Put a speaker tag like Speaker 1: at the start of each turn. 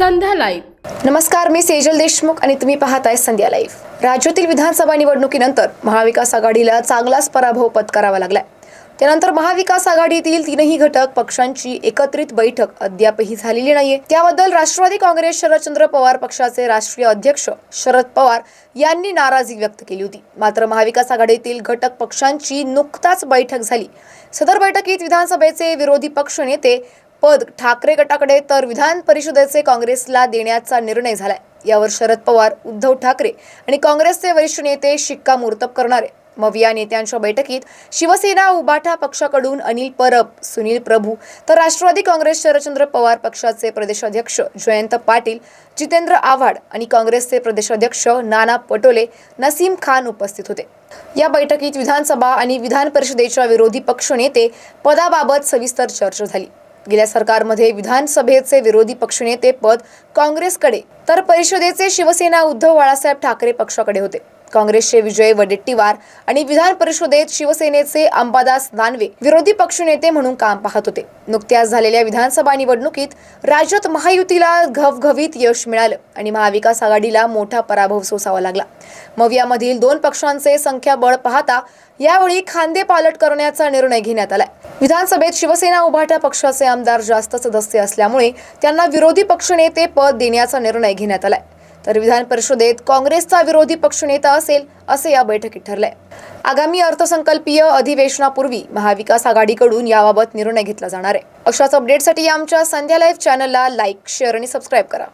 Speaker 1: संध्या live
Speaker 2: नमस्कार मी सेजल देशमुख आणि तुम्ही पाहताय संध्या लाईव्ह राज्यातील विधानसभा निवडणुकीनंतर महाविकास आघाडीला चांगलाच पराभव पत्करावा लागलाय. त्यानंतर महाविकास आघाडीतील तीनही घटक पक्षांची एकत्रित बैठक अद्यापही झालेली नाहीये. त्याबद्दल राष्ट्रवादी काँग्रेस शरदचंद्र पवार पक्षाचे राष्ट्रीय अध्यक्ष शरद पवार यांनी नाराजी व्यक्त केली होती. मात्र महाविकास आघाडीतील घटक पक्षांची नुकताच बैठक झाली. सदर बैठकीत विधानसभेचे विरोधी पक्ष नेते पद ठाकरे गटाकडे तर विधान परिषदेचे काँग्रेसला देण्याचा निर्णय झालाय. यावर शरद पवार उद्धव ठाकरे आणि काँग्रेसचे वरिष्ठ नेते शिक्कामोर्तब करणारे मग या नेत्यांच्या बैठकीत शिवसेना उबाठा पक्षाकडून अनिल परब सुनील प्रभू तर राष्ट्रवादी काँग्रेस शरदचंद्र पवार पक्षाचे प्रदेशाध्यक्ष जयंत पाटील जितेंद्र आव्हाड आणि काँग्रेसचे प्रदेशाध्यक्ष नाना पटोले नसीम खान उपस्थित होते. या बैठकीत विधानसभा आणि विधान परिषदेच्या विरोधी पक्ष नेते पदाबाबत सविस्तर चर्चा झाली. गेल्या सरकारमध्ये विधानसभेचे विरोधी पक्षनेते पद काँग्रेसकडे तर परिषदेचे शिवसेना उद्धव बाळासाहेब ठाकरे पक्षाकडे होते. काँग्रेसचे विजय वडेट्टीवार आणि विधान परिषदेत शिवसेनेचे अंबादास दानवे विरोधी पक्षनेते म्हणून काम पाहत होते. नुकत्याच झालेल्या विधानसभा निवडणुकीत राज्यात महायुतीला घवघवीत यश मिळालं आणि महाविकास आघाडीला मोठा पराभव सोसावा लागला. मवियामधील दोन पक्षांचे संख्याबळ पाहता यावेळी खांदे पालट करण्याचा निर्णय घेण्यात आलाय. विधानसभेत शिवसेना उभाटा पक्षाचे आमदार जास्त सदस्य असल्यामुळे त्यांना विरोधी पक्षनेते पद देण्याचा निर्णय घेण्यात आलाय. तर विधान परिषदेत काँग्रेसचा विरोधी पक्षनेता असेल असे या बैठकीत ठरलंय. आगामी अर्थसंकल्पीय अधिवेशनापूर्वी महाविकास आघाडीकडून याबाबत निर्णय घेतला जाणार आहे. अशाच अपडेटसाठी आमच्या संध्या लाईव्ह चॅनलला लाईक शेअर आणि सबस्क्राईब करा.